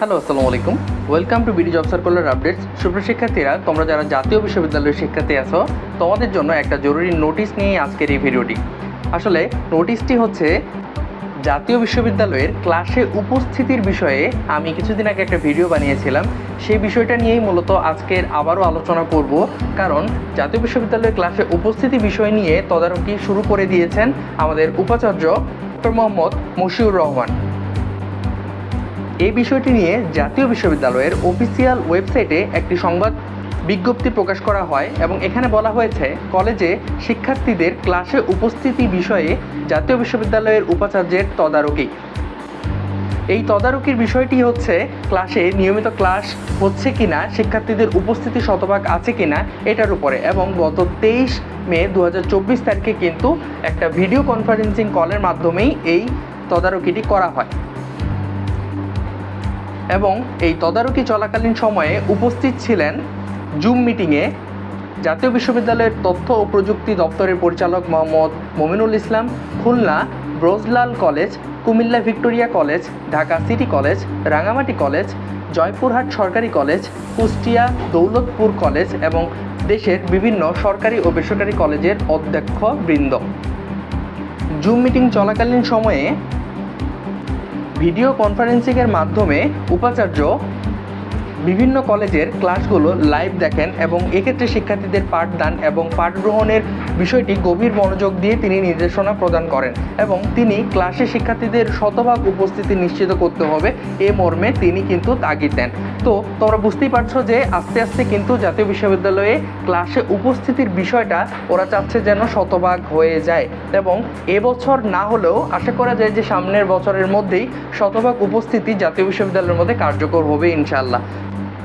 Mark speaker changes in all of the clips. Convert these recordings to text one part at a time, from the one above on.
Speaker 1: Hello, আসসালামু আলাইকুম। Welcome to BD job circular updates সুপ্রিয় শিক্ষার্থীরা, তোমরা যারা জাতীয় বিশ্ববিদ্যালয়ের শিক্ষার্থী আছো, তোমাদের জন্য একটা জরুরি নোটিশ নিয়ে আজকের এই ভিডিওটি। আসলে নোটিশটি হচ্ছে, জাতীয় বিশ্ববিদ্যালয়ের ক্লাসে উপস্থিতির বিষয়ে আমি কিছুদিন আগে একটা ভিডিও বানিয়েছিলাম। সেই বিষয়টা নিয়েই মূলত আজকের আবারও আলোচনা করব। কারণ, জাতীয় বিশ্ববিদ্যালয়ের ক্লাসে উপস্থিতি বিষয় নিয়ে তদারকি শুরু করে দিয়েছেন আমাদের উপাচার্য ডক্টর মোহাম্মদ মশিউর রহমান। এই বিষয়টি নিয়ে জাতীয় বিশ্ববিদ্যালয়ের অফিসিয়াল ওয়েবসাইটে একটি সংবাদ বিজ্ঞপ্তি প্রকাশ করা হয় এবং এখানে বলা হয়েছে, কলেজে শিক্ষার্থীদের ক্লাসে উপস্থিতি বিষয়ে জাতীয় বিশ্ববিদ্যালয়ের উপাচার্যের তদারকি। এই তদারকির বিষয়টি হচ্ছে ক্লাসে নিয়মিত ক্লাস হচ্ছে কিনা, শিক্ষার্থীদের উপস্থিতি শতভাগ আছে কিনা, এটার উপরে এবং গত তেইশ মে দু হাজার চব্বিশ তারিখে কিন্তু একটা ভিডিও কনফারেন্সিং কলের মাধ্যমেই এই তদারকিটি করা হয়। এবং এই তদারকি চলাকালীন সময়ে উপস্থিত ছিলেন জুম মিটিংয়ে জাতীয় বিশ্ববিদ্যালয়ের তথ্য ও প্রযুক্তি দপ্তরের পরিচালক Mohammad Mominul Islam, Khulna Brojolal college, Comilla Victoria college, Dhaka city college, Rangamati college, Joypurhat সরকারি কলেজ, কুষ্টিয়া দৌলতপুর কলেজ এবং দেশের বিভিন্ন সরকারি ও বেসরকারি কলেজের অধ্যক্ষ বৃন্দ জুম মিটিং চলাকালীন সময়ে ভিডিও কনফারেন্সিংয়ের মাধ্যমে উপাচার্য বিভিন্ন কলেজের ক্লাসগুলো লাইভ দেখেন এবং এক্ষেত্রে শিক্ষার্থীদের পাঠদান এবং পাঠ গ্রহণের বিষয়টি গভীর মনোযোগ দিয়ে তিনি নির্দেশনা প্রদান করেন এবং তিনি ক্লাসে শিক্ষার্থীদের শতভাগ উপস্থিতি নিশ্চিত করতে হবে এ মর্মে তিনি কিন্তু তাগিদ দেন। তো তোমরা বুঝতেই পারছ যে আস্তে আস্তে কিন্তু জাতীয় বিশ্ববিদ্যালয়ে ক্লাসে উপস্থিতির বিষয়টা ওরা চাচ্ছে যেন শতভাগ হয়ে যায় এবং এবছর না হলেও আশা করা যায় যে সামনের বছরের মধ্যেই শতভাগ উপস্থিতি জাতীয় বিশ্ববিদ্যালয়ের মধ্যে কার্যকর হবে ইনশাল্লাহ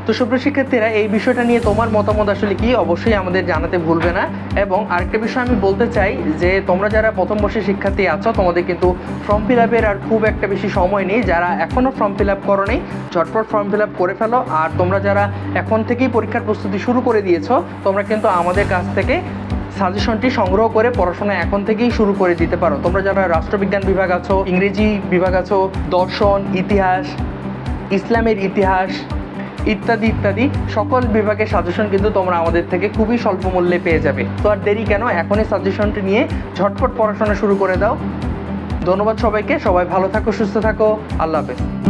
Speaker 1: তো সুপ্রিয় শিক্ষার্থীরা, এই বিষয়টা নিয়ে তোমার মতামত আসলে কি? অবশ্যই আমাদের জানাতে ভুলবে না। এবং আরেকটা বিষয় আমি বলতে চাই যে, তোমরা যারা প্রথম বর্ষের শিক্ষার্থী আছো, তোমাদের কিন্তু ফর্ম ফিল আপের আর খুব একটা বেশি সময় নেই। যারা এখনও ফর্ম ফিল আপ করো নেই, ঝটপট ফর্ম ফিল আপ করে ফেলো। আর তোমরা যারা এখন থেকেই পরীক্ষার প্রস্তুতি শুরু করে দিয়েছ, তোমরা কিন্তু আমাদের কাছ থেকে সাজেশনটি সংগ্রহ করে পড়াশোনা এখন থেকেই শুরু করে দিতে পারো। তোমরা যারা রাষ্ট্রবিজ্ঞান বিভাগ আছো, ইংরেজি বিভাগ আছো, দর্শন, ইতিহাস, ইসলামের ইতিহাস ইত্যাদি ইত্যাদি, সকল বিভাগের সাজেশন কিন্তু তোমরা আমাদের থেকে খুবই স্বল্প মূল্যে পেয়ে যাবে। তো আর দেরি কেন? এখনই সাজেশনটি নিয়ে ঝটপট পড়াশোনা শুরু করে দাও। ধন্যবাদ সবাইকে। সবাই ভালো থাকো, সুস্থ থাকো। আল্লাহ হাফেজ।